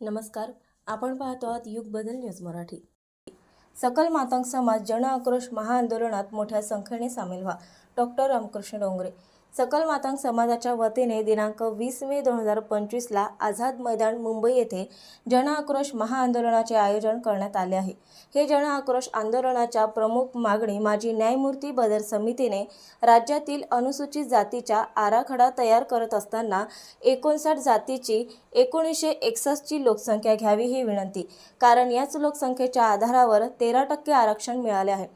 नमस्कार. आपण पाहतो आहात युग बदल न्यूज मराठी. सकल मातांग समाज जन आक्रोश महाआंदोलनात मोठ्या संख्येने सामील व्हा. डॉक्टर रामकृष्ण डोंगरे. सकल मातांग समाजाच्या वतीने दिनांक वीस मे दोन हजार पंचवीसला आझाद मैदान मुंबई येथे जन आक्रोश महाआंदोलनाचे आयोजन करण्यात आले आहे. हे जन आक्रोश आंदोलनाच्या प्रमुख मागणी माजी न्यायमूर्ती बदर समितीने राज्यातील अनुसूचित जातीचा आराखडा तयार करत असताना एकोणसाठ जातीची एकोणीसशे एकसष्टची लोकसंख्या घ्यावी ही विनंती. कारण याच लोकसंख्येच्या आधारावर तेरा टक्के आरक्षण मिळाले आहे.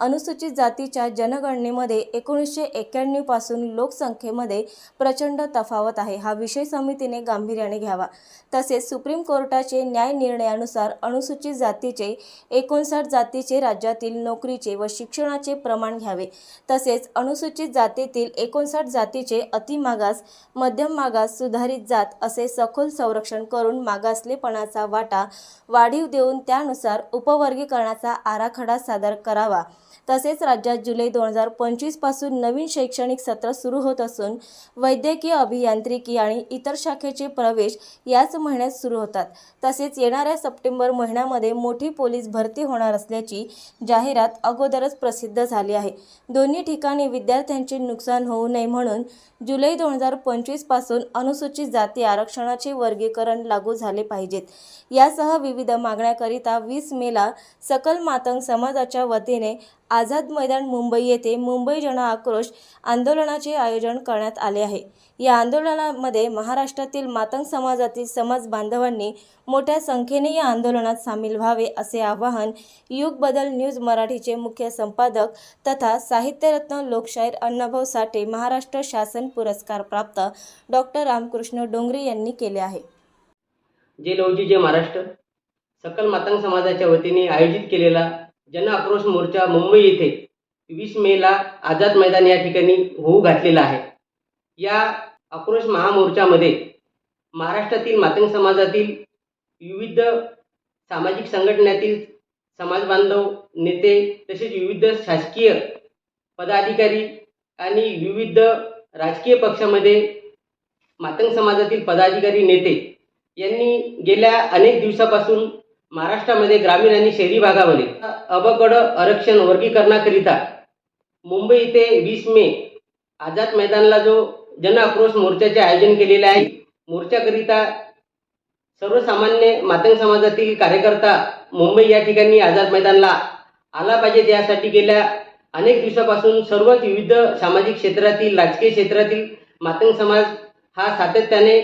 अनुसूचित जातीच्या जनगणनेमध्ये एकोणीसशे एक्क्याण्णवपासून लोकसंख्येमध्ये प्रचंड तफावत आहे. हा विषय समितीने गांभीर्याने घ्यावा. तसेच सुप्रीम कोर्टाचे न्याय निर्णयानुसार अनुसूचित जातीचे एकोणसाठ जातीचे राज्यातील नोकरीचे व शिक्षणाचे प्रमाण घ्यावे. तसेच अनुसूचित जातीतील एकोणसाठ जातीचे अतिमागास मध्यम मागास सुधारित जात असे सखोल संरक्षण करून मागासलेपणाचा वाटा वाढीव देऊन त्यानुसार उपवर्गीकरणाचा आराखडा सादर करावा. तसेच राज्यात जुलै दोन हजार पंचवीसपासून नवीन शैक्षणिक सत्र सुरू होत असून वैद्यकीय अभियांत्रिकी आणि इतर शाखेचे प्रवेश याच महिन्यात सुरू होतात. तसेच येणाऱ्या सप्टेंबर महिन्यामध्ये मोठी पोलीस भरती होणार असल्याची जाहिरात अगोदरच प्रसिद्ध झाली आहे. दोन्ही ठिकाणी विद्यार्थ्यांचे नुकसान होऊ नये म्हणून जुलै दोन हजार पंचवीसपासून अनुसूचित जाती आरक्षणाचे वर्गीकरण लागू झाले पाहिजेत. यासह विविध मागण्याकरिता वीस मेला सकल मातंग समाजाच्या वतीने आझाद मैदान मुंबई येथे मुंबई जन आक्रोश आंदोलनाचे आयोजन करण्यात आले आहे. या आंदोलनामध्ये महाराष्ट्रातील मातंग समाजातील समाज बांधवांनी मोठ्या संख्येने या आंदोलनात सामील व्हावे असे आवाहन युग बदल न्यूज मराठीचे मुख्य संपादक तथा साहित्यरत्न लोकशाहीर अण्णाभाऊ साठे महाराष्ट्र शासन पुरस्कार प्राप्त डॉक्टर रामकृष्ण डोंगरे यांनी केले आहे. जे लवजी जे महाराष्ट्र सकल मातंग समाजाच्या वतीने आयोजित केलेला जन आक्रोश मोर्चा मुंबई येथे वीस मेला आझाद मैदान या ठिकाणी होऊ घातलेला आहे. या आक्रोश महामोर्चामध्ये महाराष्ट्रातील मातंग समाजातील विविध सामाजिक संघटनेतील समाज बांधव नेते तसेच विविध शासकीय पदाधिकारी आणि विविध राजकीय पक्षामध्ये मातंग समाजातील पदाधिकारी नेते यांनी गेल्या अनेक दिवसापासून महाराष्ट्रामध्ये ग्रामीण आणि शहरी भागामध्ये अबकड आरक्षण वर्गीकरणाकरिता मुंबई इथे वीस मे आझाद मैदानला जो जन आक्रोश मोर्चाचे आयोजन केलेले आहे मोर्चाकरिता सर्वसामान्य मातंग समाजातील कार्यकर्ता मुंबई या ठिकाणी आझाद मैदानला आला पाहिजे यासाठी गेल्या अनेक दिवसापासून सर्वच विविध सामाजिक क्षेत्रातील राजकीय क्षेत्रातील मातंग समाज हा सातत्याने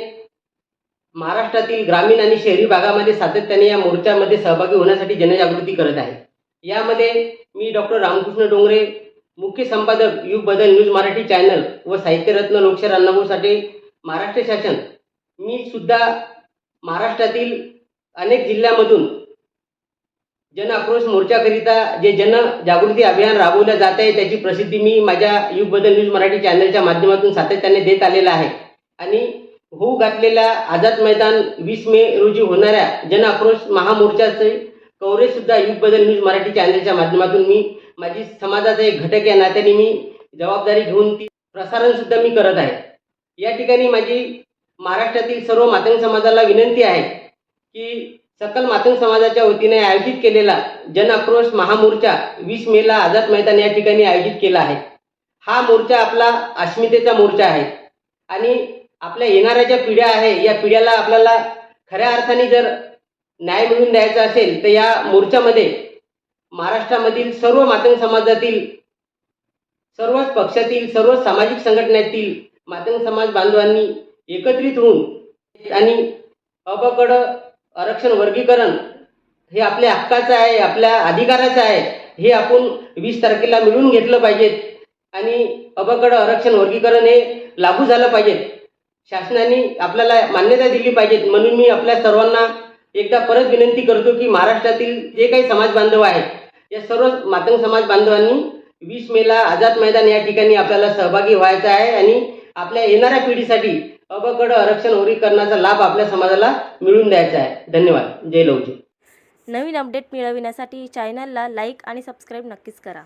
महाराष्ट्रातील ग्रामीण आणि शहरी भागामध्ये सातत्याने या मोर्चामध्ये सहभागी होण्यासाठी जनजागृती करत आहे. यामध्ये मी डॉक्टर रामकृष्ण डोंगरे मुख्य संपादक युग बदल न्यूज मराठी चॅनल व साहित्यरत्न लोकशाहीर अण्णाभाऊ साठे महाराष्ट्र शासन. मी सुद्धा महाराष्ट्रातील अनेक जिल्ह्यामधून जन आक्रोश मोर्चाकरिता जे जनजागृती अभियान राबवलं जात आहे त्याची प्रसिद्धी मी माझ्या युग बदल न्यूज मराठी चॅनलच्या माध्यमातून सातत्याने देत आलेला आहे. आणि होऊ घातलेल्या आझाद मैदान वीस मे रोजी होणाऱ्या जन आक्रोश महामोर्चाचे कव्हरेज सुद्धा युग बदल न्यूज मराठी चॅनलच्या माध्यमातून मी माझी समाजाचा एक घटक या नात्याने मी जबाबदारी घेऊन ती प्रसारण सुद्धा मी करत आहे. या ठिकाणी माझी महाराष्ट्रातील सर्व मातंग समाजाला विनंती आहे की सकल मातंग समाजाच्या वतीने आयोजित केलेला जन आक्रोश महामोर्चा वीस मेला आझाद मैदान या ठिकाणी आयोजित केला आहे. हा मोर्चा आपला अस्मितेचा मोर्चा आहे. आणि आपल्या येणाऱ्या ज्या पिढ्या आहे या पिढ्याला आपल्याला खऱ्या अर्थाने जर न्याय मिळवून द्यायचा असेल तर या मोर्चामध्ये महाराष्ट्रामधील सर्व मातंग समाजातील सर्वच पक्षातील सर्व सामाजिक संघटनेतील मातंग समाज बांधवांनी एकत्रित होऊन आणि अबकड आरक्षण वर्गीकरण हे आपल्या हक्काचं आहे आपल्या अधिकाराचं आहे हे आपण वीस तारखेला मिळून घेतलं पाहिजेत. आणि अबकड आरक्षण वर्गीकरण हे लागू झालं पाहिजे शासनाने आपल्याला मान्यता दिली पाहिजे म्हणून मी आपल्या सर्वांना एकदा परत विनंती करतो की महाराष्ट्रातील जे काही समाज बांधव आहेत या सर्व मातंग समाज बांधवांनी वीस मेला आझाद मैदान या ठिकाणी आपल्याला सहभागी व्हायचं आहे आणि आपल्या येणाऱ्या पिढीसाठी अबकड आरक्षण वर्गीकरणाचा लाभ आपल्या समाजाला मिळवून द्यायचा आहे. धन्यवाद. जय लवजी नवीन अपडेट मिळविण्यासाठी चॅनलला लाईक आणि सबस्क्राईब नक्कीच करा.